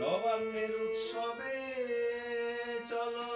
নবান্নের উৎসবে চলো